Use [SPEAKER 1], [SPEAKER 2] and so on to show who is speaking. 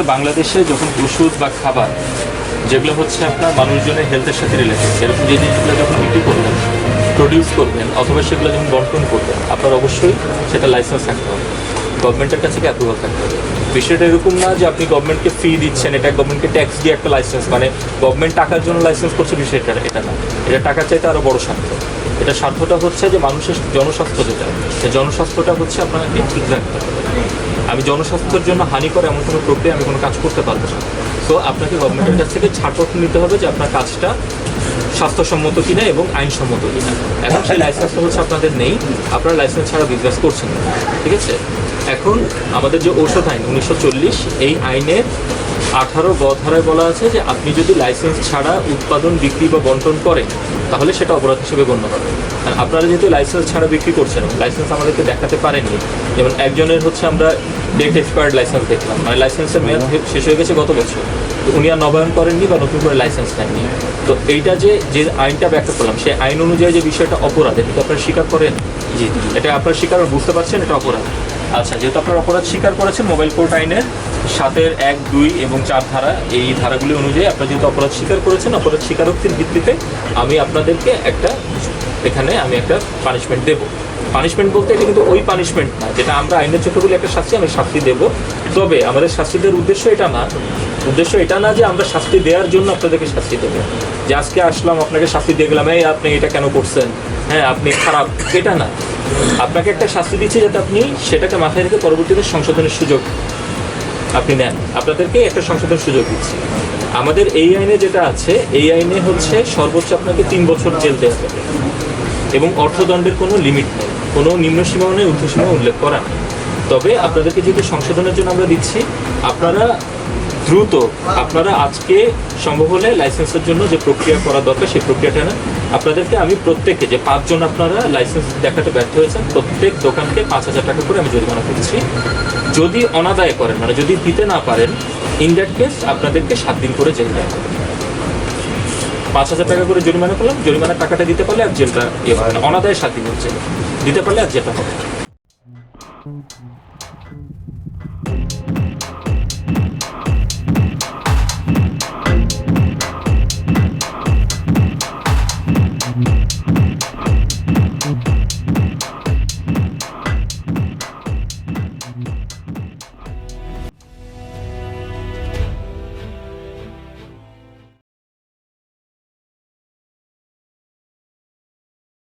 [SPEAKER 1] হচ্ছে বাংলাদেশে যখন ওষুধ বা খাবার, যেগুলো হচ্ছে আপনার মানুষজনের হেলথের সাথে রিলেটেড এরকম যে জিনিসগুলো যখন বিক্রি করবেন প্রডিউস করবেন, অথবা সেগুলো যখন বন্টন করবেন, আপনার অবশ্যই সেটা লাইসেন্স থাকতে হবে। গভর্নমেন্টের কাছে অ্যাপ্রুভাল থাকতে হবে? বিষয়টা এরকম না যে আপনি গভর্নমেন্টকে ফি দিচ্ছেন, এটা গভর্নমেন্টকে ট্যাক্স দিয়ে একটা লাইসেন্স মানে গভর্নমেন্ট টাকার জন্য লাইসেন্স করছে বিষয়টা, এটা না। এটা টাকার চাইতে আরও বড় স্বার্থ। এটা স্বার্থটা হচ্ছে যে মানুষের জনস্বাস্থ্য যেটা, সেই জনস্বাস্থ্যটা হচ্ছে আপনাকে ঠিক রাখতে হবে। আমি জনস্বাস্থ্যের জন্য হানিকর এমন কোনো প্রক্রিয়া আমি কোনো কাজ করতে পারব না। তো আপনাকে গভর্নমেন্টের কাছ থেকে ছাড়পত্র নিতে হবে যে আপনার কাজটা স্বাস্থ্যসম্মত কিনা এবং আইনসম্মত কিনা। এখন সেই লাইসেন্সটা হচ্ছে আপনাদের নেই। আপনারা লাইসেন্স ছাড়া বিজনেস করছেন ঠিক আছে? এখন আমাদের যে ঔষধ আইন, উনিশশো চল্লিশ, এই আইনের আঠারো গ ধারায় বলা আছে যে আপনি যদি লাইসেন্স ছাড়া উৎপাদন, বিক্রি বা বন্টন করেন, তাহলে সেটা অপরাধ হিসেবে গণ্য হবে। আর আপনারা যেহেতু লাইসেন্স ছাড়া বিক্রি করছেন লাইসেন্স আমাদেরকে দেখাতে পারেননি যেমন একজনের হচ্ছে আমরা ডেট এক্সপায়ার্ড লাইসেন্স দেখলাম। মানে লাইসেন্সের মেয়াদ শেষ হয়ে গেছে গত বছর। তো উনি আর নবায়ন করেননি বা নতুন করে লাইসেন্স নেননি। তো এইটা যে যে আইনটা ব্যাখ্যা করলাম সেই আইন অনুযায়ী যে বিষয়টা অপরাধ এটা তো আপনারা স্বীকার করেন? জি এটা আপনার স্বীকার বুঝতে পারছেন? এটা অপরাধ। আচ্ছা যেহেতু আপনার অপরাধ স্বীকার করেছেন মোবাইল কোর্ট আইনের সাতের এক দুই এবং চার ধারা এই ধারাগুলি অনুযায়ী আপনারা যেহেতু অপরাধ স্বীকার করেছেন অপরাধ স্বীকারোক্তির ভিত্তিতে আমি আপনাদেরকে একটা এখানে আমি একটা পানিশমেন্ট দেবো। পানিশমেন্ট বলতে এটা কিন্তু ওই পানিশমেন্ট না, যেটা আমরা আইনের চোখে বলি একটা শাস্তি, আমি শাস্তি দেবো। তবে আমাদের শাস্তি দেওয়ার উদ্দেশ্য এটা না, উদ্দেশ্য এটা না যে আমরা শাস্তি দেওয়ার জন্য আপনাদেরকে শাস্তি দেবো। যে আজকে আসলাম, আপনাকে শাস্তি দিয়ে গেলাম এই আপনি এটা কেন করছেন? হ্যাঁ আপনি খারাপ। এটা না। আপনাকে একটা শাস্তি দিচ্ছে যাতে আপনি সেটাকে মাথায় রেখে পরবর্তীতে সংশোধনের সুযোগ আপনি নেন। আপনাদেরকে একটা সংশোধনের সুযোগ দিচ্ছি। আমাদের এই আইনে যেটা আছে, এই আইনে হচ্ছে সর্বোচ্চ আপনাকে তিন বছর জেল দেওয়া হবে। এবং অর্থদণ্ডের কোনো লিমিট নেই। কোনো নিম্ন সীমা নেই ঊর্ধ্বসীমা উল্লেখ করা নেই। তবে আপনাদেরকে যেহেতু সংশোধনের জন্য আমরা দিচ্ছি, আপনারা দ্রুত, আপনারা আজকে সম্ভব হলে লাইসেন্সের জন্য যে প্রক্রিয়া করা দরকার, সেই প্রক্রিয়াটা না আপনাদেরকে আমি প্রত্যেককে, যে পাঁচজন আপনারা লাইসেন্স দেখাতে ব্যর্থ হয়েছেন, প্রত্যেক দোকানকে পাঁচ হাজার টাকা করে আমি জরিমানা করছি। যদি অনাদায় করেন মানে যদি দিতে না পারেন ইন দ্যাট কেস আপনাদেরকে সাত দিন করে জেল দেওয়া হবে। পাঁচ হাজার টাকা করে জরিমানা করলাম জরিমানা টাকাটা দিতে পারলে আর জেলটা ইয়ে হবে না। অনাদায় শাস্তি হচ্ছে দিতে পারলে আর জেলটা হবে